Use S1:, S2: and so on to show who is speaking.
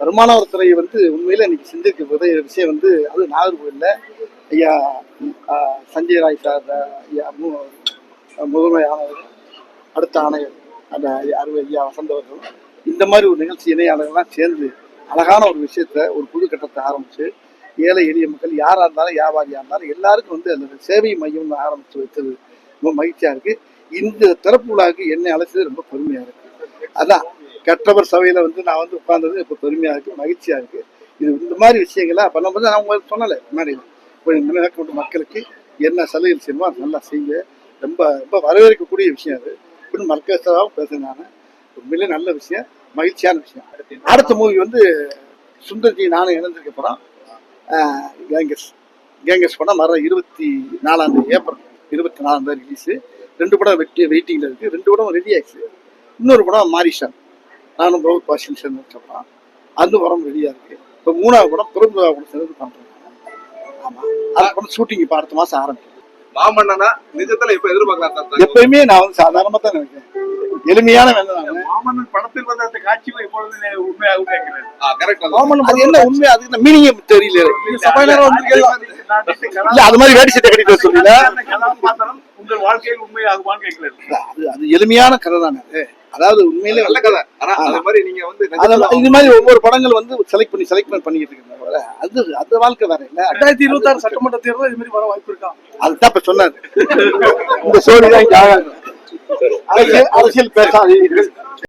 S1: வருமானவரத்துறை வந்து உண்மையில் இன்னைக்கு செஞ்சிருக்க விதை விஷயம் வந்து அது நாகர்கோவில்ல. ஐயா சஞ்சய் ராய் சார் ஐயா மு- முதன்மை ஆணையர் அடுத்த ஆணையர் அந்த அறுவை ஐயா வசந்தவர்கள் இந்த மாதிரி ஒரு நிகழ்ச்சி இணையாளர்கள்லாம் சேர்ந்து அழகான ஒரு விஷயத்த ஒரு புது கட்டத்தை ஆரம்பிச்சு ஏழை எளிய மக்கள் யாராக இருந்தாலும் வியாபாரியாக இருந்தாலும் எல்லாருக்கும் வந்து அந்த சேவை மையம் ஆரம்பித்து வைத்தது ரொம்ப மகிழ்ச்சியா இருக்குது இந்த திறப்பு விழாவுக்கு என்னை அழைச்சது ரொம்ப பெருமையாக இருக்குது அதான் கற்றவர் சபையில வந்து நான் வந்து உட்கார்ந்தது இப்போ பெருமையா இருக்கு மகிழ்ச்சியா இருக்கு. இது இந்த மாதிரி விஷயங்களை? பண்ணும்போது நான் உங்களுக்கு சொன்னல முன்னாடி கொஞ்சம் மேற்கொண்டு மக்களுக்கு என்ன சலுகை செய்யணுமோ அது நல்லா செய்யுங்க. ரொம்ப ரொம்ப வரவேற்கக்கூடிய விஷயம் அது. இப்படின்னு மர்க்கஸாகவும் பேசுறேன் நான். உண்மையிலே நல்ல விஷயம் மகிழ்ச்சியான விஷயம். அடுத்த மூவி வந்து சுந்தர்ஜி நானும் இணைந்திருக்க படம் கேங்கஸ் கேங்கஸ் படம் வர இருபத்தி நாலாம் தேதி ஏப்ரல் இருபத்தி நாலாம் தேதி ரிலீஸு ரெண்டு படம் வெட்டி வெயிட்டிங்கில் இருக்குது ரெண்டு படம் ரெடி ஆயிடுச்சு. இன்னொரு படம் மாரிஷன் நானும் பிரபுத் பாஷன் சேர்ந்து படம் அந்த படம் ரெடியாக இருக்குது இப்போ மூணாவது படம் பிரபுதா கூட சேர்ந்து பண்ணுறேன் ஆமாம் அந்த படம் ஷூட்டிங் இப்போ அடுத்த மாதம் ஆரம்பிக்கும்
S2: மாமன்னனா? நிஜத்துல எப்ப எதிர்பார்க்கலாம்
S1: எப்பயுமே நான் வந்து சாதாரணமாக தான் நினைக்கிறேன். எளிமையான
S3: மாமன்னன் படத்தில் வந்த அந்த காட்சிகள் இப்பொழுது உண்மையாகவும் கேட்கிறேன்?
S2: கரெக்ட்
S1: அது என்ன உண்மை அது என்ன மீனிங் தெரியல? இல்ல அது மாதிரி வேடி சட்டை கட்டிட்டு சொல்லல
S3: கதாபாத்திரம் உங்கள் வாழ்க்கையில் உண்மையாகுமான்னு கேட்கிறேன்
S1: அது அது எளிமையான கதை தானே. அது. அதாவது உண்மையிலே
S2: நல்ல கதை. ஆனா அது மாதிரி நீங்க வந்து
S1: இது மாதிரி ஒவ்வொரு படங்கள் வந்து செலக்ட் பண்ணி செலக்ட் பண்ணி பண்ணிட்டு இருக்காங்க அது அது வாழ்க்கை வேற இல்ல.
S3: ரெண்டாயிரத்தி இருபத்தி ஆறு சட்டமன்ற தேர்தல் இது மாதிரி வர வாய்ப்பு இருக்கா?
S1: அதுதான் இப்ப சொன்னாரு. இந்த சோழி தான் இங்க ஆகாது. அரசியல் அரசியல் பேசாதீர்கள்